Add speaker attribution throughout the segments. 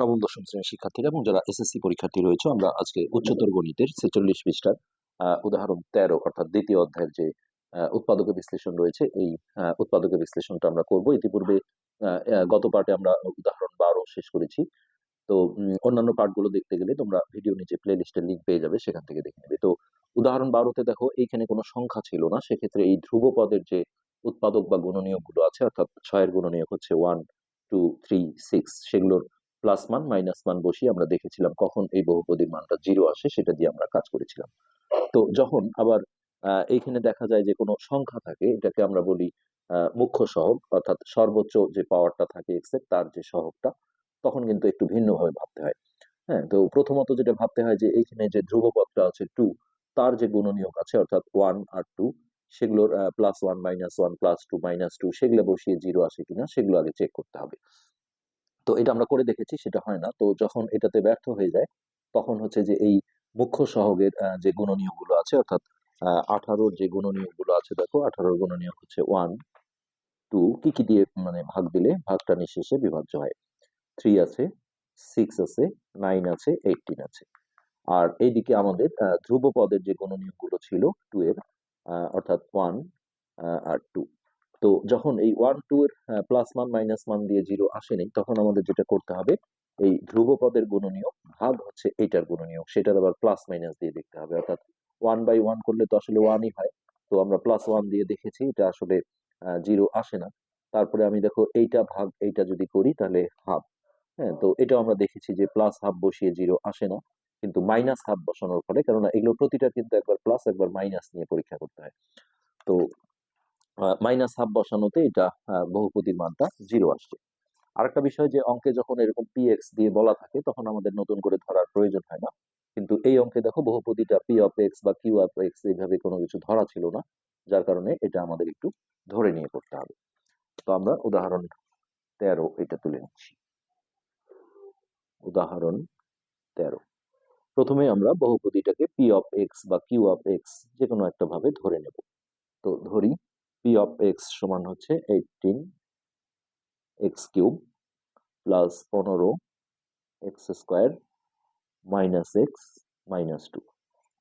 Speaker 1: নবম দশম শ্রেণির শিক্ষার্থীরা এবং যারা এসএসসি পরীক্ষার্থী রয়েছে আমরা আজকে উচ্চতর গণিতের ছেচল্লিশ পৃষ্ঠার উদাহরণ তেরো অর্থাৎ দ্বিতীয় অধ্যায়ের যে উৎপাদক বিশ্লেষণ রয়েছে এই আহ, উৎপাদক বিশ্লেষণটা আমরা করব। ইতিপূর্বে গত পার্টে আমরা উদাহরণ বারো শেষ করেছি। তো অন্যান্য পার্টগুলো দেখতে গেলে তোমরা ভিডিও নিচে প্লে লিস্টের লিঙ্ক পেয়ে যাবে সেখান থেকে দেখে নেবে। তো উদাহরণ বারোতে দেখো এইখানে কোনো সংখ্যা ছিল না। সেক্ষেত্রে এই ধ্রুব পদের যে উৎপাদক বা গুণনীয়কগুলো আছে অর্থাৎ ছয়ের গুণনীয়ক হচ্ছে ওয়ান টু থ্রি সিক্স সেগুলোর প্লাস মান মাইনাস মান বসিয়ে আমরা দেখেছিলাম কখন এই বহুপদীর মানটা জিরো আসে, সেটা দিয়ে আমরা কাজ করেছিলাম। তো যখন আবার এইখানে দেখা যায় যে কোনো সংখ্যা থাকে, এটাকে আমরা বলি মুখ্য সহগ, অর্থাৎ সর্বোচ্চ যে পাওয়ারটা থাকে এক্সের, তার যে সহগটা, তখন কিন্তু একটু ভিন্নভাবে ভাবতে হয়। হ্যাঁ তো প্রথমত যেটা ভাবতে হয় যে এইখানে যে ধ্রুবপদটা আছে টু তার যে গুণনীয়ক আছে, অর্থাৎ ওয়ান আর টু সেগুলোর plus one minus one plus two minus two সেগুলো বসিয়ে জিরো আসে কিনা, সেগুলো আগে চেক করতে হবে। তো এটা আমরা করে দেখেছি, সেটা হয় না। তো যখন এটাতে ব্যর্থ হয়ে যায়, তখন হচ্ছে যে এই মুখ্য সহগের যে গুণনীয়কগুলো আছে, অর্থাৎ আঠারোর যে গুণনীয়কগুলো আছে, দেখো আঠারোর গুণনীয়ক হচ্ছে ওয়ান টু কি কি দিয়ে মানে ভাগ দিলে? ভাগটা নিঃশেষে বিভাজ্য হয়। থ্রি আছে সিক্স আছে নাইন আছে এইটিন আছে। আর এইদিকে আমাদের ধ্রুব পদের যে গুণনীয়কগুলো ছিল টু এর অর্থাৎ ওয়ান আর টু তো যখন এই ওয়ান টু এর প্লাস মান মাইনাস মান দিয়ে জিরো আসেনি, তখন আমাদের যেটা করতে হবে, এই ধ্রুব পদের গুণনীয়ক ভাগ হচ্ছে এইটার গুণনীয়ক, সেটার আবার প্লাস মাইনাস দিয়ে দেখতে হবে। অর্থাৎ ওয়ান বাই ওয়ান করলে তো আসলে ওয়ানই হয়। তো আমরা প্লাস ওয়ান দিয়ে দেখেছি, এটা আসলে জিরো আসে না। তারপরে আমি দেখো এইটা ভাগ এইটা যদি করি, তাহলে হাফ হ্যাঁ তো এটাও আমরা দেখেছি যে প্লাস হাফ বসিয়ে জিরো আসে না। কিন্তু মাইনাস হাফ বসানোর ফলে, কেননা এগুলো প্রতিটা কিন্তু একবার প্লাস একবার মাইনাস নিয়ে পরীক্ষা করতে হয়। তো মাইনাস হাফ বসানোতে এটা আহ, বহুপদীর মানটা জিরো আসছে। আরেকটা বিষয় যে অঙ্কে যখন এরকম পি এক্স দিয়ে বলা থাকে তখন আমাদের নতুন করে ধরার প্রয়োজন হয় না। কিন্তু এই অঙ্কে দেখো বহুপদীটা পি অফ এক্স বা কিউ অফ এক্স এইভাবে কোনো কিছু ধরা ছিল না যার কারণে এটা আমাদের একটু ধরে নিয়ে করতে হবে। তো আমরা উদাহরণ তেরো এটা তুলে নিচ্ছি। উদাহরণ তেরো। প্রথমে আমরা বহুপদীটাকে পি অফ এক্স বা কিউ অফ এক্স যে কোনো একটা ভাবে ধরে নেব। তো ধরি পি অফ এক্স সমান হচ্ছে এইটিন এক্স কিউব প্লাস পনেরো X square minus X minus two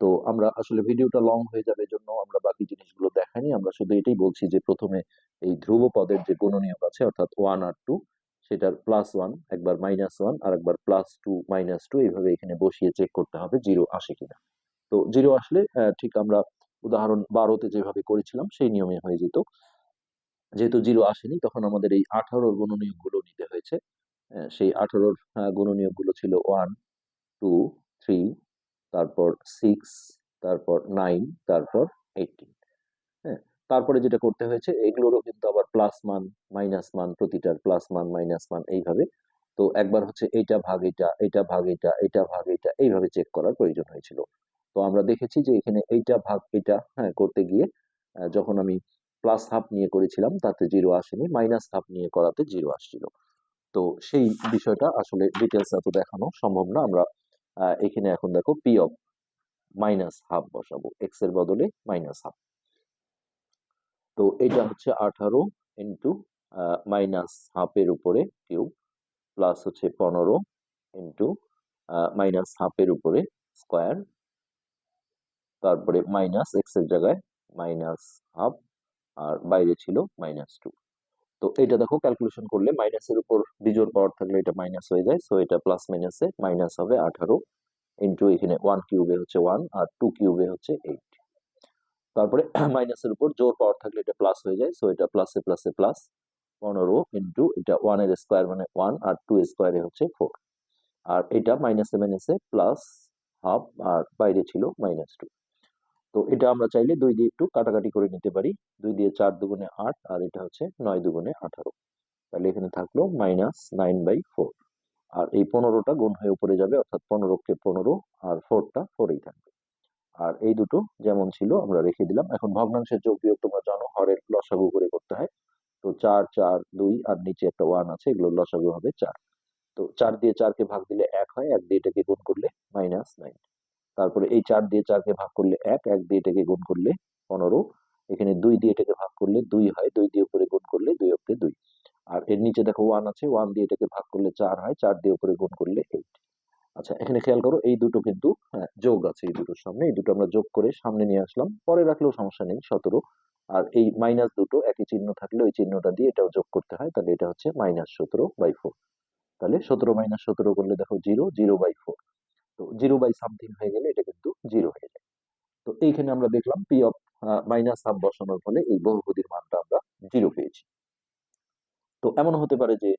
Speaker 1: তো আমরা আসলে ভিডিওটা লং হয়ে যাবে জন্য আমরা বাকি জিনিসগুলো দেখাইনি। আমরা শুধু এটাই বলছি যে প্রথমে এই ধ্রুব পদের যে গুণনীয়ক আছে, অর্থাৎ ওয়ান আর টু সেটার প্লাস ওয়ান একবার মাইনাস ওয়ান আর একবার প্লাস টু মাইনাস টু এইভাবে এখানে বসিয়ে চেক করতে হবে জিরো আসে কিনা। তো জিরো আসলে ঠিক আমরা উদাহরণ বারোতে যেভাবে করেছিলাম, সেই নিয়মে হয়ে যেত। যেহেতু জিরো আসেনি, তখন আমাদের এই আঠারোরগুলো নিতে হয়েছে। সেই আঠারোর গুণনীয়কগুলো ছিল ওয়ান, টু, থ্রি, তারপর সিক্স, তারপর নাইন, তারপর এইটিন। হ্যাঁ তারপরে যেটা করতে হয়েছে, এগুলোরও কিন্তু আবার প্লাস মান, মাইনাস মান, প্রতিটার প্লাস মান, মাইনাস মান এইভাবে। তো একবার হচ্ছে এইটা ভাগ এটা এটা ভাগ এটা এটা ভাগ এটা এইভাবে চেক করার প্রয়োজন হয়েছিল। তো আমরা দেখেছি যে এখানে এইটা ভাগ এটা হ্যাঁ করতে গিয়ে যখন আমি প্লাস হাফ নিয়ে করেছিলাম, তাতে জিরো আসেনি মাইনাস হাফ নিয়ে করাতে জিরো আসছিল। তো সেই বিষয়টা আসলে ডিটেলস এত দেখানো সম্ভব না। আমরা এখানে এখন দেখো পি অফ মাইনাস হাফ বসাবো এক্সের বদলে মাইনাস হাফ তো এটা হচ্ছে আঠারো ইন্টু মাইনাস হাফের উপরে কিউব প্লাস হচ্ছে পনেরো ইন্টু মাইনাস হাফের উপরে স্কোয়ার তারপরে মাইনাস এক্সের জায়গায় মাইনাস হাফ আর বাইরে ছিল মাইনাস টু তো এটা দেখো ক্যালকুলেশন করলে মাইনাসের উপর বিজোড় পাওয়ার থাকলে এটা মাইনাস হয়ে যায়। সো এটা প্লাস মাইনাসে মাইনাস হবে আঠারো ইন্টু এখানে ওয়ান কিউবে হচ্ছে ওয়ান আর টু কিউবে হচ্ছে এইট তারপরে মাইনাসের উপর জোর পাওয়ার থাকলে এটা প্লাস হয়ে যায়। সো এটা প্লাসে প্লাসে প্লাস পনেরো ইন্টু এটা ওয়ানের স্কোয়ার মানে ওয়ান আর টু স্কোয়ারে হচ্ছে ফোর আর এটা মাইনাসে মাইনাসে প্লাস হাফ আর বাইরে ছিল মাইনাস টু তো এটা আমরা চাইলে দুই দিয়ে একটু কাটাকাটি করে নিতে পারি। দুই দিয়ে চার দুগুণে আট আর এটা হচ্ছে নয় দুগুণে আঠারো। তাহলে এখানে থাকল মাইনাস নাইন বাই ফোর আর এই পনেরোটা গুণ হয়ে উপরে যাবে, অর্থাৎ পনেরোকে পনেরো আর ফোরটা ফোরেই থাকবে। আর এই দুটো যেমন ছিল আমরা রেখে দিলাম। এখন ভগ্নাংশের যোগ বিয়োগ তোমরা জানো, হরের লসাগু করে করতে হয়। তো চার চার, দুই আর নিচে একটা ওয়ান আছে, এগুলো লসাগু হবে চার। তো চার দিয়ে চারকে ভাগ দিলে এক হয়, এক দিয়ে এটাকে গুণ করলে মাইনাস নাইন তারপরে এই চার দিয়ে চারকে ভাগ করলে এক এক দিয়ে এটাকে গুণ করলে পনেরো। এখানে দুই দিয়ে এটাকে ভাগ করলে দুই হয় দুই দিয়ে উপরে গুণ করলে দুই অক্ষে দুই। আর এর নিচে দেখো ওয়ান আছে ওয়ান দিয়ে এটাকে ভাগ করলে চার হয় চার দিয়ে উপরে গুণ করলে এইট আচ্ছা এখানে খেয়াল করো এই দুটো কিন্তু হ্যাঁ, যোগ আছে এই দুটোর সামনে। এই দুটো আমরা যোগ করে সামনে নিয়ে আসলাম। পরে রাখলেও সমস্যা নেই সতেরো। আর এই মাইনাস দুটো একই চিহ্ন থাকলে ওই চিহ্নটা দিয়ে এটাও যোগ করতে হয় তাহলে এটা হচ্ছে মাইনাস সতেরো বাই ফোর তাহলে সতেরো মাইনাস সতেরো করলে দেখো জিরো জিরো বাই ফোর তো জিরো বাই সামথিং হয়ে গেলে এটা কিন্তু জিরো হয়ে যায়। তো এইখানে আমরা দেখলাম পি অফ মাইনাস হাফ বসানোর ফলে এই বহুপদীর মানটা আমরা জিরো পেয়েছি। তো এমন হতে পারে যে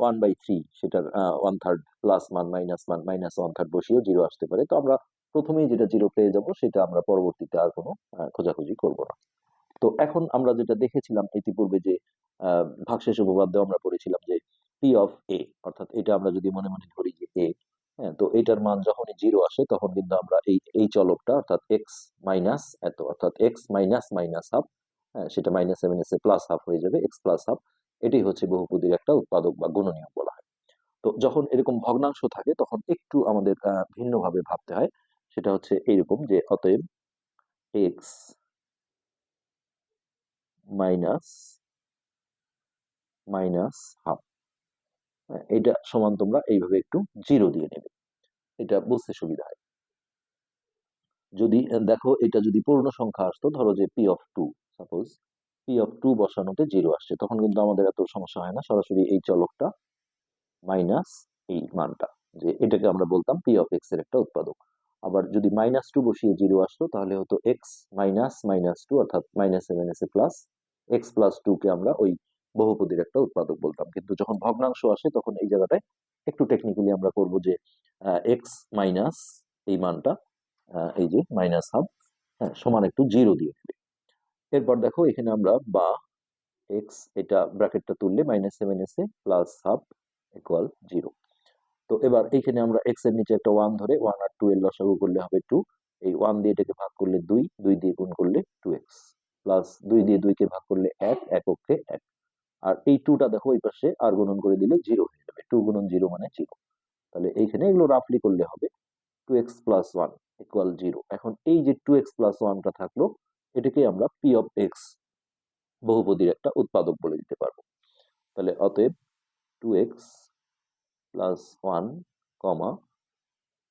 Speaker 1: ওয়ান বাই থ্রি সেটার ওয়ান থার্ড প্লাস মান মাইনাস মান মাইনাস ওয়ান থার্ড বসিয়েও জিরো আসতে পারে। তো আমরা প্রথমেই যেটা জিরো পেয়ে যাব সেটা আমরা পরবর্তীতে আর কোনো খোঁজাখুঁজি করব না। তো এখন আমরা যেটা দেখেছিলাম ইতিপূর্বে যে ভাগশেষ উপপাদ্য আমরা পড়েছিলাম যে পি অফ এ অর্থাৎ এটা আমরা যদি মনে মনে ধরি যে এ হ্যাঁ তো এটার মান যখনই জিরো আসে, তখন কিন্তু আমরা এই এই চলকটা, অর্থাৎ এক্স মাইনাস এত, অর্থাৎ এক্স মাইনাস মাইনাস হাফ হ্যাঁ সেটা মাইনাস সেভেন এসে প্লাস হাফ হয়ে যাবে এক্স প্লাস হাফ এটাই হচ্ছে বহুপদীর একটা উৎপাদক বা গুণনীয়ক বলা হয়। তো যখন এরকম ভগ্নাংশ থাকে, তখন একটু আমাদের ভিন্নভাবে ভাবতে হয়। সেটা হচ্ছে এইরকম যে অতএব এক্স মাইনাস মাইনাস হাফ এটা সমান তোমরা এইভাবে একটু জিরো দিয়ে নেবে। এটা বুঝতে সুবিধা হয়। যদি, দেখো এটা যদি পূর্ণ সংখ্যা আসতো, ধরো যে P of two suppose P of two বসানোতে zero আসছে, তখন কিন্তু আমাদের এত সমস্যা হয় না, সরাসরি এই চলকটা মাইনাস এই মানটা, যে এটাকে আমরা বলতাম পি অফ এক্সের একটা উৎপাদক। আবার যদি মাইনাস টু বসিয়ে জিরো আসতো, তাহলে হতো এক্স মাইনাস মাইনাস টু অর্থাৎ মাইনাস সেভেন এ প্লাস এক্স প্লাস টু কে আমরা ওই বহুপদীর একটা উৎপাদক বলতাম। কিন্তু যখন ভগ্নাংশ আসে, তখন এই জায়গাটায় একটু টেকনিক্যালি আমরা করব যে এক্স মাইনাস এই মানটা এই যে মাইনাস হাফ হ্যাঁ সমান একটু জিরো দিয়ে নেবে এরপর দেখো এখানে আমরা বা এক্স এটা ব্র্যাকেটটা তুললে মাইনাস সেভেন এসে প্লাস হাফ ইকুয়াল জিরো তো এবার এইখানে আমরা এক্সের নিচে একটা ওয়ান ধরে ওয়ান আর টু এর লসাগু করলে হবে টু এই ওয়ান দিয়ে এটাকে ভাগ করলে দুই দুই দিয়ে গুণ করলে টু এক্স প্লাস দুই দিয়ে দুইকে ভাগ করলে এক এককে এক। আর এই টুটা দেখো ওই পাশে আর গুণন করে দিলে জিরো হয়ে যাবে। টু গুণন জিরো মানে জিরো তাহলে এইখানে এগুলো রাফলি করলে হবে two X plus one equal zero এখন এই যে টু এক্স প্লাস ওয়ানটা থাকল, এটাকে আমরা পি অফ এক্স বহুপদীর একটা উৎপাদক বলে দিতে পারব। তাহলে অতএব two X plus one comma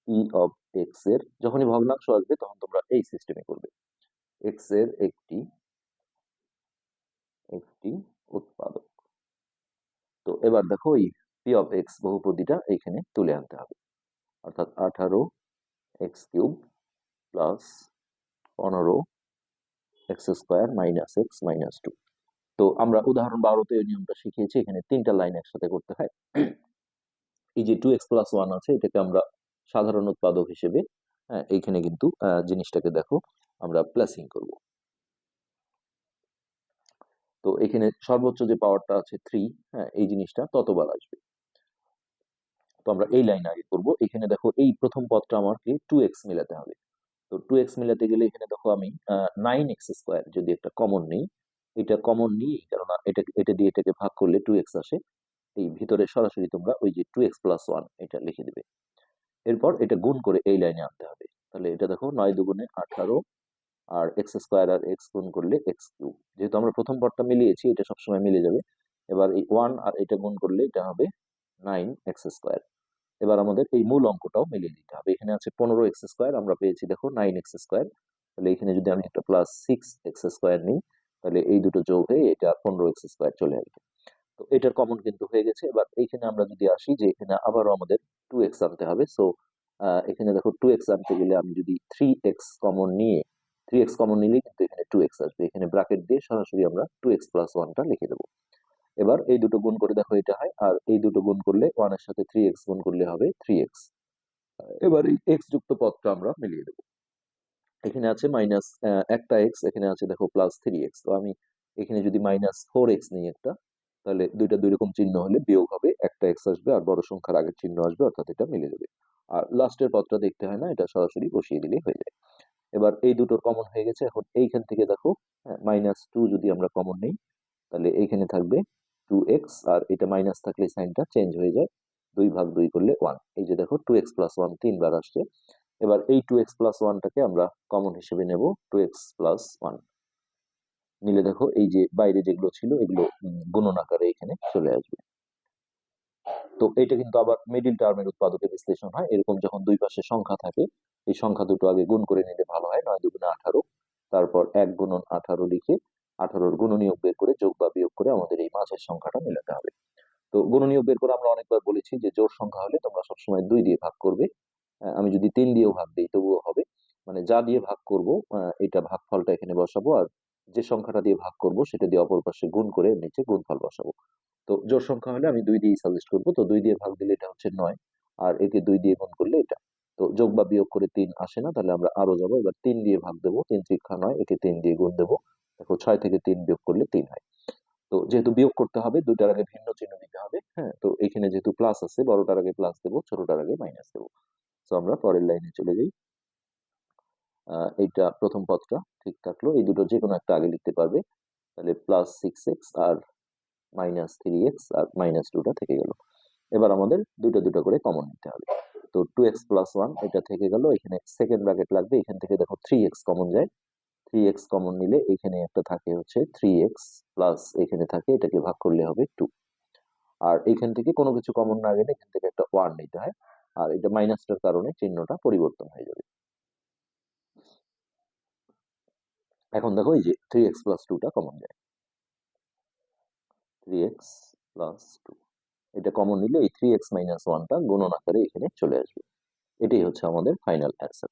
Speaker 1: P of এক্সের যখনই ভগ্নাংশ আসবে তখন তোমরা এই সিস্টেমে করবে। এক্সের একটি একটি উৎপাদক। তো এবার দেখো এই পি অফ এক্স বহুপদীটা এইখানে তুলে আনতে হবে। অর্থাৎ আঠারো এক্স কিউব প্লাস পনেরো X square minus X minus two তো আমরা উদাহরণ বারোতে এই নিয়মটা শিখিয়েছি, এখানে তিনটা লাইন একসাথে করতে হয়। এই যে টু এক্স প্লাস ওয়ান আছে, এটাকে আমরা সাধারণ উৎপাদক হিসেবে হ্যাঁ এইখানে কিন্তু জিনিসটাকে দেখো, আমরা প্লাসিং করব। তো এখানে সর্বোচ্চ যে পাওয়ারটা আছে থ্রি হ্যাঁ এই জিনিসটা ততবার আসবে। তো আমরা এই লাইন আগে করব। এখানে দেখো এই প্রথম পদটা আমাকে টু এক্স মিলাতে হবে। তো টু এক্স মিলাতে গেলে এখানে দেখো আমি নাইন এক্স স্কোয়ার যদি একটা কমন নিই, এটা কমন নিই কেননা এটা এটা দিয়ে এটাকে ভাগ করলে টু এক্স আসে। এই ভিতরে সরাসরি তোমরা ওই যে টু এক্স প্লাস ওয়ান এটা লিখে দিবে। এরপর এটা গুণ করে এই লাইনে আনতে হবে। তাহলে এটা দেখো নয় দুগুণে আঠারো আর এক্স স্কোয়ার আর এক্স গুণ করলে এক্স কিউব যেহেতু আমরা প্রথম পদটা মিলিয়েছি, এটা সবসময় মিলে যাবে। এবার এই ওয়ান আর এটা গুণ করলে এটা হবে নাইন এক্স স্কোয়ার এবার আমাদের এই মূল অঙ্কটাও মিলিয়ে দিতে হবে। এখানে আছে পনেরো এক্স স্কোয়ার আমরা পেয়েছি দেখো নাইন এক্স স্কোয়ার তাহলে এখানে যদি আমি একটা প্লাস সিক্স এক্স স্কোয়ার নিই, তাহলে এই দুটো যোগ হয়ে এটা পনেরো এক্স স্কোয়ার চলে আসবে। তো এটার কমন কিন্তু হয়ে গেছে। এবার এইখানে আমরা যদি আসি যে এখানে আবারও আমাদের টু এক্স আনতে হবে। সো এখানে দেখো টু এক্স আনতে গেলে আমি যদি থ্রি এক্স কমন নিয়ে থ্রি এক্স কমন নিলে কিন্তু এখানে টু এক্স আসবে। এখানে ব্র্যাকেট দিয়ে সরাসরি আমরা টু এক্স প্লাস ওয়ানটা লিখে দেবো। এবার এই দুটো গুণ করে দেখো এটা হয়, আর এই দুটো গুণ করলে ওয়ানের সাথে থ্রি এক্স গুণ করলে হবে থ্রি এক্স এবার এই এক্স যুক্ত পদটা আমরা মিলিয়ে দেবো। এখানে আছে মাইনাস একটা এক্স এখানে আছে দেখো প্লাস থ্রি এক্স তো আমি এখানে যদি মাইনাস ফোর এক্স নিই একটা, তাহলে দুইটা দুই রকম চিহ্ন হলে বিয়োগ হবে, একটা এক্স আসবে আর বড় সংখ্যার আগের চিহ্ন আসবে, অর্থাৎ এটা মিলে যাবে। আর লাস্টের পদটা দেখতে হয় না, এটা সরাসরি বসিয়ে দিলেই হয়ে যায়। এবার এই দুটোর কমন হয়ে গেছে। এখন এইখান থেকে দেখো মাইনাস টু যদি আমরা কমন নেই, তাহলে এইখানে থাকবে টু এক্স আর এটা মাইনাস থাকলে সাইনটা চেঞ্জ হয়ে যায় দুই ভাগ দুই করলে ওয়ান এই যে দেখো টু এক্স প্লাস ওয়ান তিনবার আসছে। এবার এই টু এক্স প্লাস ওয়ানটাকে আমরা কমন হিসেবে নেব টু এক্স প্লাস ওয়ান নিলে দেখো, এই যে বাইরে যেগুলো ছিল, এগুলো গুণন আকারে এখানে চলে আসবে। তো এটা কিন্তু আবার মিডিল টার্মের উৎপাদকে বিশ্লেষণ হয়। এরকম যখন দুই পাশে সংখ্যা থাকে এই সংখ্যা দুটো আগে গুণ করে নিলে ভালো হয়, নয় দুগুণে আঠারো। তারপর এক গুণন আঠারো লিখে আঠারোর গুণনীয়ক বের করে যোগ বা বিয়োগ করে আমাদের এই মাঝের সংখ্যাটা মেলাতে হবে। তো গুণনীয়ক বের করে আমরা অনেকবার বলেছি যে জোর সংখ্যা হলে তোমরা সবসময় দুই দিয়ে ভাগ করবে। আমি যদি তিন দিয়েও ভাগ দিই তবুও হবে। মানে যা দিয়ে ভাগ করব এটা ভাগফলটা এখানে বসাবো আর যে সংখ্যাটা দিয়ে ভাগ করব সেটা দিয়ে অপর পাশে গুণ করে নিচে গুণফল বসাবো। তো জোর সংখ্যা হলে আমি দুই দিয়ে সাজেস্ট করব, তো দুই দিয়ে ভাগ দিলে এটা হচ্ছে নয়, আর একে দুই দিয়ে গুণ করলে এটা তো যোগ বা বিয়োগ করে তিন আসে না, তাহলে আমরা আরও যাব। এবার তিন দিয়ে ভাগ দেবো। তিন শিক্ষা নয়, একে তিন দিয়ে গুণ দেবো। দেখো ছয় থেকে তিন বিয়োগ করলে তিন হয়। তো যেহেতু বিয়োগ করতে হবে, দুইটার আগে ভিন্ন চিহ্ন দিতে হবে হ্যাঁ? তো এখানে যেহেতু প্লাস আছে, বড়টার আগে প্লাস দেবো, ছোটটার আগে মাইনাস দেবো। তো আমরা পরের লাইনে চলে যাই। এইটা প্রথম পদটা ঠিক থাকল। এই দুটো যে কোনো একটা আগে লিখতে পারবে। তাহলে প্লাস সিক্স এক্স আর মাইনাস থ্রি এক্স আর মাইনাস টুটা থেকে গেল। এবার আমাদের দুটো দুটো করে কমন নিতে হবে। তো টু এক্স প্লাস ওয়ান এটা থেকে গেল, এখানে সেকেন্ড ব্র্যাকেট লাগবে, এখান থেকে দেখো থ্রি এক্স কমন যায়। থ্রি এক্স কমন নিলে এখানে একটা থাকে হচ্ছে থ্রি এক্স প্লাস এখানে থাকে, এটাকে ভাগ করলে হবে টু আর এখান থেকে কোনো কিছু কমন না গেলে এখান থেকে একটা ওয়ান নিতে হয়। আর এটা মাইনাসটার কারণে চিহ্নটা পরিবর্তন হয়ে যাবে। এখন দেখো এই যে থ্রি এক্স প্লাস টুটা কমন যায়। থ্রি এক্স প্লাস টু এটা কমন নিলে এই থ্রি এক্স মাইনাস ওয়ানটা গণন আকারে এখানে চলে আসবে। এটাই হচ্ছে আমাদের ফাইনাল অ্যান্সার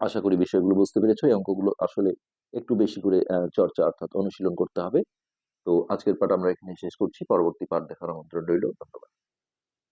Speaker 1: আশা করি বিষয়গুলো বুঝতে পেরেছ, এই অঙ্কগুলো আসলে একটু বেশি করে চর্চা অর্থাৎ অনুশীলন করতে হবে। তো আজকের পাঠ আমরা এখানে শেষ করছি, পরবর্তী পাঠ দেখার আমন্ত্রণ রইল, ধন্যবাদ।